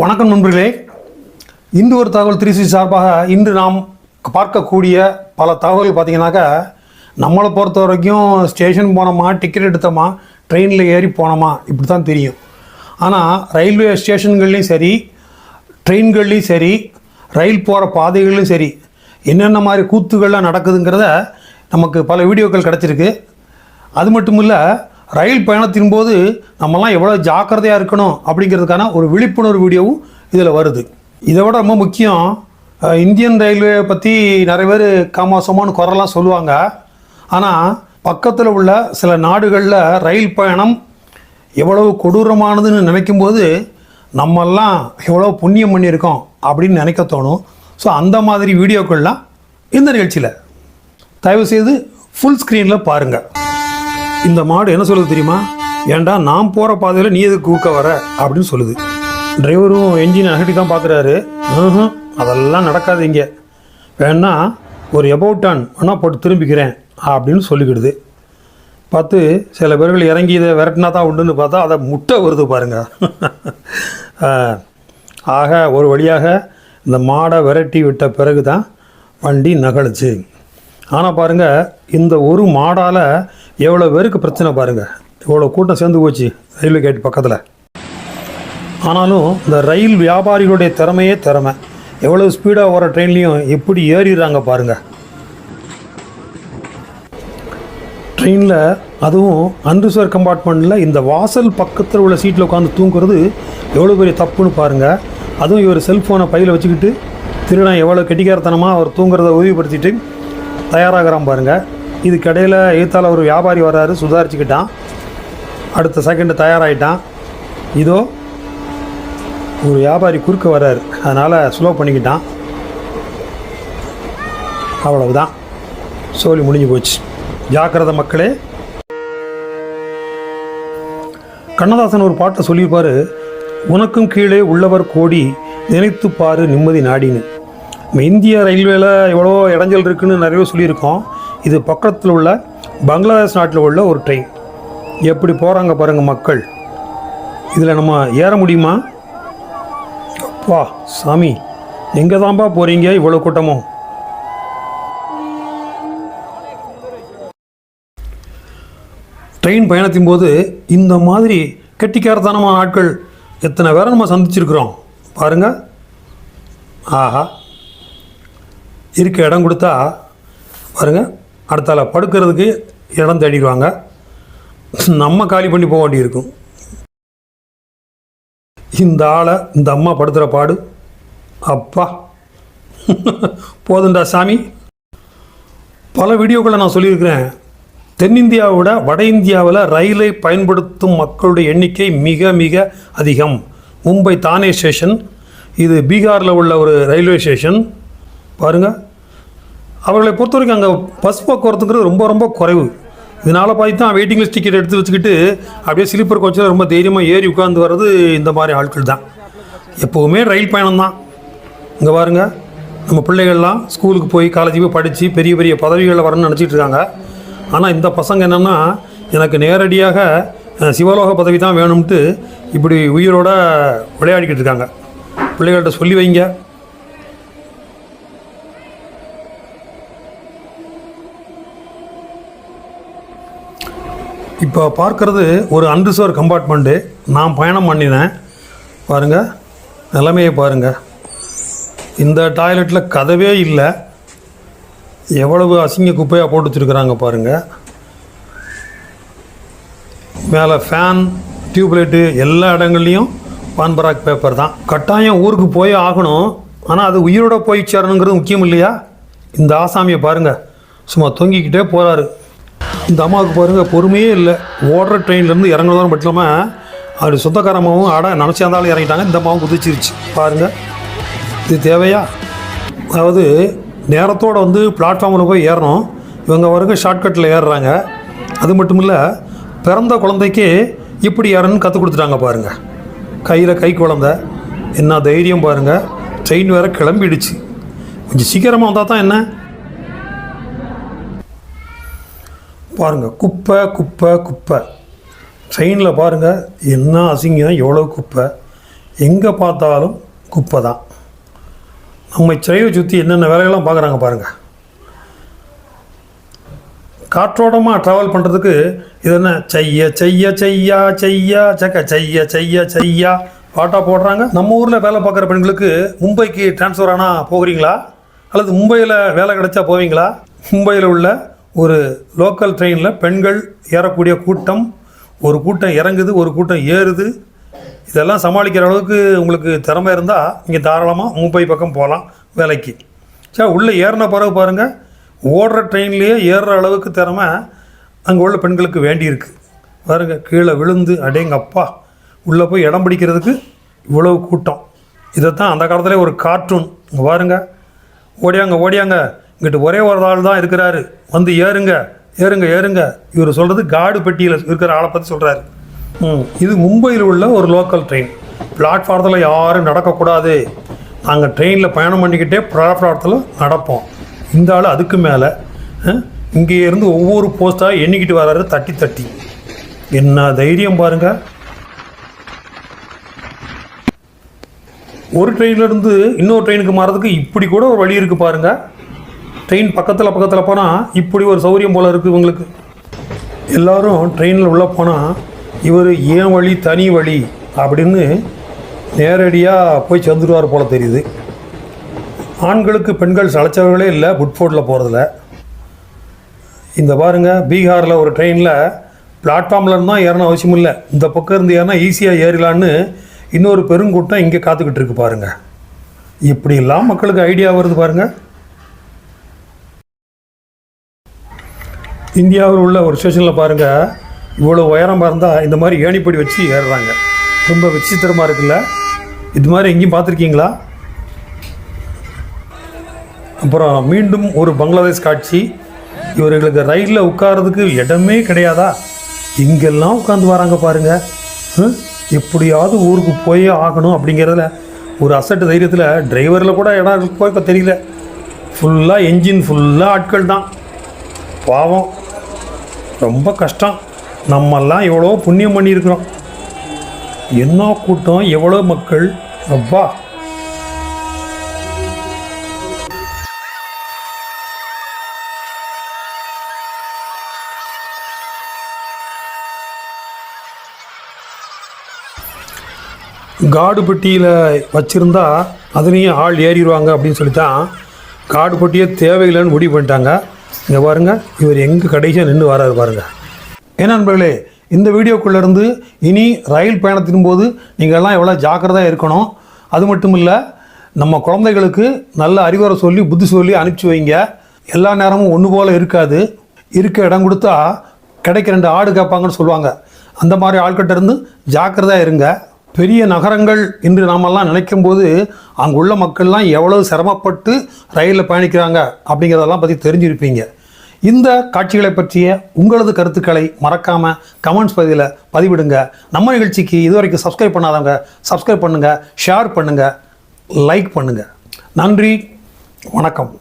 வணக்கம் நண்பர்களே. இந்து ஒரு தகவல் திருச்சி சார்பாக இன்று நாம் பார்க்கக்கூடிய பல தகவல்கள் பார்த்தீங்கன்னாக்கா நம்மளை பொறுத்த வரைக்கும் ஸ்டேஷன் போனோமா டிக்கெட் எடுத்தோமா ட்ரெயினில் ஏறி போனோமா இப்படி தான் தெரியும். ஆனால் ரயில்வே ஸ்டேஷன்கள்லேயும் சரி ட்ரெயின்கள்லேயும் சரி ரயில் போகிற பாதைகள்லையும் சரி என்னென்ன மாதிரி கூத்துகள்லாம் நடக்குதுங்கிறத நமக்கு பல வீடியோக்கள் கிடச்சிருக்கு. அது மட்டும் இல்லை ரயில் பயணத்தின் போது நம்மலாம் எவ்வளோ ஜாக்கிரதையாக இருக்கணும் அப்படிங்கிறதுக்கான ஒரு விழிப்புணர்வு வீடியோவும் இதில் வருது. இதை விட ரொம்ப முக்கியம் இந்தியன் ரயில்வே பற்றி நிறைய பேர் காமோசமான குரலாம் சொல்லுவாங்க. ஆனால் பக்கத்தில் உள்ள சில நாடுகளில் ரயில் பயணம் எவ்வளவு கொடூரமானதுன்னு நினைக்கும்போது நம்மெல்லாம் எவ்வளோ புண்ணியம் பண்ணியிருக்கோம் அப்படின்னு நினைக்க தோணும். ஸோ அந்த மாதிரி வீடியோக்கள்லாம் இந்த நிகழ்ச்சியில். தயவுசெய்து ஃபுல் ஸ்க்ரீனில் பாருங்கள் இந்த மாடு என்ன சொல்லுது தெரியுமா? ஏண்டா நான் போகிற பாதையில் நீ எதுக்கு கூக்க வர? அப்படின்னு சொல்லுது. டிரைவரும் என்ஜின் அகட்டி தான் பார்க்குறாரு அதெல்லாம் நடக்காது இங்கே. வேணா ஒரு எபவுட் டன் வேணால் போட்டு திரும்பிக்கிறேன் அப்படின்னு சொல்லிக்கிடுது. பார்த்து சில பேர்கள் இறங்கி இதை விரட்டினா தான் உண்டுன்னு பார்த்தா அதை முட்டை வருது பாருங்க. ஆக ஒரு வழியாக இந்த மாடை விரட்டி விட்ட பிறகு தான் வண்டி நகழுச்சு ஆனால் பாருங்கள் இந்த ஒரு மாடால் எவ்வளோ பேருக்கு பிரச்சனை பாருங்கள் எவ்வளோ கூட்டம் சேர்ந்து போச்சு ரயில்வே கேட் பக்கத்தில். ஆனாலும் இந்த ரயில் வியாபாரிகளுடைய திறமையே திறமை. எவ்வளோ ஸ்பீடாக வர ட்ரெயின்லேயும் எப்படி ஏறிடுறாங்க பாருங்கள் ட்ரெயினில் அதுவும் அன்ரிசர்வ் கம்பார்ட்மெண்ட்டில் இந்த வாசல் பக்கத்தில் உள்ள சீட்டில் உட்காந்து தூங்குறது எவ்வளோ பெரிய தப்புன்னு பாருங்கள் அதுவும் இவர் செல்ஃபோனை பையில் வச்சுக்கிட்டு திருடன் எவ்வளோ கெட்டிக்காரத்தனமாக அவர் தூங்குறத உறுதிப்படுத்திட்டு தயாராகிறான் பாருங்கள் இதுக்கடையில் எய்த்தால் ஒரு வியாபாரி வர்றாரு சுதாரிச்சுக்கிட்டான். அடுத்த செகண்டு தயாராகிட்டான் இதோ ஒரு வியாபாரி குறுக்க வர்றாரு. அதனால் ஸ்லோ பண்ணிக்கிட்டான். அவ்வளவுதான். சோலி முடிஞ்சு போச்சு. ஜாக்கிரத மக்களே. கண்ணதாசன் ஒரு பாட்டை சொல்லியிருப்பார் உனக்கும் கீழே உள்ளவர் கோடி நினைத்து பாரு நிம்மதி நாடின்னு. நம்ம இந்திய ரயில்வேல எவ்வளோ இடைஞ்சல் இருக்குன்னு நிறைய சொல்லியிருக்கோம். இது பக்கத்தில் உள்ள பங்களாதேஷ் நாட்டில் உள்ள ஒரு ட்ரெயின் எப்படி போகிறாங்க பாருங்கள் மக்கள். இதில் நம்ம ஏற முடியுமா? அப்பா சாமி எங்கே தான்ப்பா போகிறீங்க இவ்வளோ கூட்டமும்? ட்ரெயின் பயணத்தின் போது இந்த மாதிரி கெட்டிக்காரத்தனமான ஆட்கள் எத்தனை பேரை நம்ம சந்திச்சிருக்கிறோம்? பாருங்க. ஆஹா. இருக்க இடம் கொடுத்தா பாருங்கள் அடுத்தால படுக்கிறதுக்கு இடம் தேடிடுவாங்க. நம்ம காலி பண்ணி போக வேண்டியிருக்கும். இந்த ஆளை இந்த அம்மா படுத்துகிற பாடு. அப்பா. போதுண்டா சாமி. பல வீடியோக்களை நான் சொல்லியிருக்கிறேன். தென்னிந்தியாவை விட வட இந்தியாவில் ரயிலை பயன்படுத்தும் மக்களுடைய எண்ணிக்கை மிக மிக அதிகம். மும்பை தானே ஸ்டேஷன். இது பீகாரில் உள்ள ஒரு ரயில்வே ஸ்டேஷன். பாருங்கள் அவர்களை பொறுத்த வரைக்கும் அங்கே பஸ் போக்குவரத்துங்கிறது ரொம்ப ரொம்ப குறைவு. இதனால் பார்த்து தான் வெயிட்டிங் லிஸ்ட் டிக்கெட் எடுத்து வச்சுக்கிட்டு அப்படியே ஸ்லீப்பர் கோச்சில் ரொம்ப தைரியமாக ஏறி உட்காந்து வர்றது இந்த மாதிரி ஆட்கள் தான். எப்போவுமே ரயில் பயணம் தான். இங்கே பாருங்க நம்ம பிள்ளைகள்லாம் ஸ்கூலுக்கு போய் காலேஜுக்கு போய் படித்து பெரிய பெரிய பதவிகளில் வரணும்னு நினச்சிட்டு இருக்காங்க. ஆனால் இந்த பசங்க என்னென்னா எனக்கு நேரடியாக சிவலோக பதவி தான் வேணும்ட்டு இப்படி உயிரோட விளையாடிக்கிட்டு இருக்காங்க. பிள்ளைகள்கிட்ட சொல்லி வைங்க. இப்போ பார்க்கறது ஒரு அன்ரிசர்வ் கம்பார்ட்மெண்ட்டு நான் பயணம் பண்ணினேன். பாருங்கள் நிலைமையை பாருங்கள் இந்த டாய்லெட்டில் கதவே இல்லை. எவ்வளவு அசிங்க குப்பையாக போட்டு வச்சுருக்குறாங்க பாருங்கள் மேலே ஃபேன் டியூப்லைட்டு எல்லா இடங்கள்லையும் பான்பராக் பேப்பர் தான். கட்டாயம் ஊருக்கு போய் ஆகணும். ஆனால் அது உயிரோட போய் சேரணுங்கிறது முக்கியம் இல்லையா? இந்த ஆசாமியை பாருங்கள் சும்மா தொங்கிக்கிட்டே போகிறாரு இந்த அம்மாவுக்கு பாருங்கள் பொறுமையே இல்லை. ஓடுற ட்ரெயின்லேருந்து இறங்குறதும் மட்டும் இல்லாமல் அப்படி சொந்தக்காரமாவும் அட நினச்சிருந்தாலும் இறங்கிட்டாங்க. இந்த அம்மாவும் குதிச்சிருச்சு. பாருங்கள் இது தேவையா? அதாவது நேரத்தோடு வந்து பிளாட்ஃபார்மில் போய் ஏறணும். இவங்க வரைக்கும் ஷார்ட்கட்டில் ஏறுறாங்க. அது மட்டும் இல்லை பிறந்த குழந்தைக்கு இப்படி ஏறணும்னு கற்றுக் கொடுத்துட்டாங்க பாருங்கள் கையில் கை குழந்த. என்ன தைரியம் பாருங்கள் ட்ரெயின் வேற கிளம்பிடுச்சு. கொஞ்சம் சீக்கிரமாக வந்தால் தான் என்ன? பாருங்கள் குப்பை குப்பை குப்பை. ட்ரெயினில் பாருங்கள் என்ன அசிங்கம் எவ்வளோ குப்பை. எங்கே பார்த்தாலும் குப்பை தான். நம்ம சிறையை சுற்றி என்னென்ன வேலைகள்லாம் பார்க்குறாங்க பாருங்கள் காற்றோட்டமாக ட்ராவல் பண்ணுறதுக்கு இது என்ன? செய்ய செய்ய செய்யா செய்யா சக்க செய்ய செய்ய செய்யா. பாட்டா போடுறாங்க. நம்ம ஊரில் வேலை பார்க்குற பெண்களுக்கு மும்பைக்கு ட்ரான்ஸ்ஃபர் ஆனால் போகிறீங்களா? அல்லது மும்பையில் வேலை கிடைச்சா போவீங்களா? மும்பையில் உள்ள ஒரு லோக்கல் ட்ரெயினில் பெண்கள் ஏறக்கூடிய கூட்டம் ஒரு கூட்டம் இறங்குது ஒரு கூட்டம் ஏறுது. இதெல்லாம் சமாளிக்கிற அளவுக்கு உங்களுக்கு திறமை இருந்தால் நீங்கள் தாராளமாக மும்பை பக்கம் போகலாம் வேலைக்கு. சரி உள்ளே ஏறின பிறகு பாருங்கள் ஓடுற ட்ரெயின்லேயே ஏறுற அளவுக்கு திறமை அங்கே உள்ள பெண்களுக்கு வேண்டியிருக்கு. பாருங்க கீழே விழுந்து அடேங்க அப்பா உள்ளே போய் இடம் பிடிக்கிறதுக்கு இவ்வளவு கூட்டம். இதைத்தான் அந்த காலத்திலே ஒரு கார்ட்டூன் இங்கே பாருங்க ஓடியாங்க ஓடியாங்க. இங்கிட்ட ஒரே ஒரு ஆள் தான் இருக்கிறாரு. வந்து ஏறுங்க ஏறுங்க ஏறுங்க. இவர் சொல்கிறது காடு பெட்டியில் இருக்கிற ஆளை பற்றி சொல்கிறாரு ம் இது மும்பையில் உள்ள ஒரு லோக்கல் ட்ரெயின் பிளாட்ஃபாரத்தில் யாரும் நடக்கக்கூடாது. நாங்கள் ட்ரெயினில் பயணம் பண்ணிக்கிட்டே பிளாட்ஃபாரத்தில் நடப்போம். இந்த ஆள் அதுக்கு மேலே இங்கே இருந்து ஒவ்வொரு போஸ்ட்டாக எண்ணிக்கிட்டு வர்றாரு தட்டி தட்டி. என்ன தைரியம் பாருங்க. ஒரு ட்ரெயின்லேருந்து இன்னொரு ட்ரெயினுக்கு மாறதுக்கு இப்படி கூட ஒரு வழி இருக்குது பாருங்கள் ட்ரெயின் பக்கத்தில் பக்கத்தில் போனால் இப்படி ஒரு சௌரியம் போல் இருக்குது இவங்களுக்கு. எல்லோரும் ட்ரெயினில் உள்ளே போனால் இவர் ஏன் வழி தனி வழி அப்படின்னு நேரடியாக போய் சேர்ந்துடுவார் போல் தெரியுது. ஆண்களுக்கு பெண்கள் சளைச்சவர்களே இல்லை புட்ஃபோர்டில் போகிறதுல இந்த பாருங்கள் பீகாரில் ஒரு ட்ரெயினில் பிளாட்ஃபார்மில் இருந்தால் ஏறணும் அவசியம் இல்லை. இந்த பக்கம் இருந்து ஏறினா ஈஸியாக ஏறிலான்னு இன்னொரு பெருங்கூட்டம் இங்கே காத்துக்கிட்டு இருக்கு பாருங்கள் இப்படிலாம் மக்களுக்கு ஐடியா வருது பாருங்கள் இந்தியாவில் உள்ள ஒரு ஸ்டேஷனில் பாருங்கள் இவ்வளோ உயரமாக இருந்தால் இந்த மாதிரி ஏணிப்படி வச்சு ஏறுறாங்க. ரொம்ப விசித்திரமாக இருக்குல்ல? இது மாதிரி எங்கேயும் பார்த்துருக்கீங்களா? அப்புறம் மீண்டும் ஒரு பங்களாதேஷ் காட்சி. இவர்களுக்கு ரயிலில் உட்கார்றதுக்கு இடமே கிடையாதா? இங்கெல்லாம் உட்காந்து வராங்க பாருங்கள் எப்படியாவது ஊருக்கு போயே ஆகணும் அப்படிங்கிறதுல ஒரு அசட்டு தைரியத்தில் டிரைவரில் கூட இடம் போய் தெரியல. ஃபுல்லாக என்ஜின் ஃபுல்லாக ஆட்கள் தான். பாவம். ரொம்ப கஷ்டம். நம்மெல்லாம் எவ்வளோ புண்ணியம் பண்ணியிருக்கிறோம். என்ன கூட்டம் எவ்வளோ மக்கள்? அப்பா. காடு பெட்டியில் வச்சுருந்தா அதுலேயும் ஆள் ஏறிடுவாங்க அப்படின்னு சொல்லி தான் காடு பெட்டியே தேவையில்லைன்னு முடிவு பண்ணிட்டாங்க. இங்கே பாருங்க இவர் எங்கே கடைசியாக நின்று வராரு பாருங்க. ஏன்னா நண்பர்களே இந்த வீடியோக்குள்ளேருந்து இனி ரயில் பயணத்தின் போது நீங்கள் எல்லாம் எவ்வளோ ஜாக்கிரதாக இருக்கணும். அது மட்டும் இல்லை நம்ம குழந்தைகளுக்கு நல்ல அறிவுரை சொல்லி புத்தி சொல்லி அனுப்பிச்சி வைங்க. எல்லா நேரமும் ஒன்று போல் இருக்காது. இருக்க இடம் கொடுத்தா கிடைக்க ரெண்டு ஆடு கேட்பாங்கன்னு சொல்லுவாங்க. அந்த மாதிரி ஆட்கிட்ட இருந்து ஜாக்கிரதையாக இருங்க. பெரிய நகரங்கள் என்று நாமெல்லாம் நினைக்கும் போது அங்குள்ள மக்கள்லாம் எவ்வளவு சிரமப்பட்டு ரயிலில் பயணிக்கிறாங்க அப்படிங்கிறதெல்லாம் பற்றி தெரிஞ்சிருப்பீங்க. இந்த காட்சிகளை பற்றிய உங்களது கருத்துக்களை மறக்காமல் கமெண்ட்ஸ் பகுதியில் பதிவிடுங்க. நம்ம நிகழ்ச்சிக்கு இதுவரைக்கும் சப்ஸ்கிரைப் பண்ணாதவங்க சப்ஸ்கிரைப் பண்ணுங்கள் ஷேர் பண்ணுங்கள் லைக் பண்ணுங்கள் நன்றி வணக்கம்.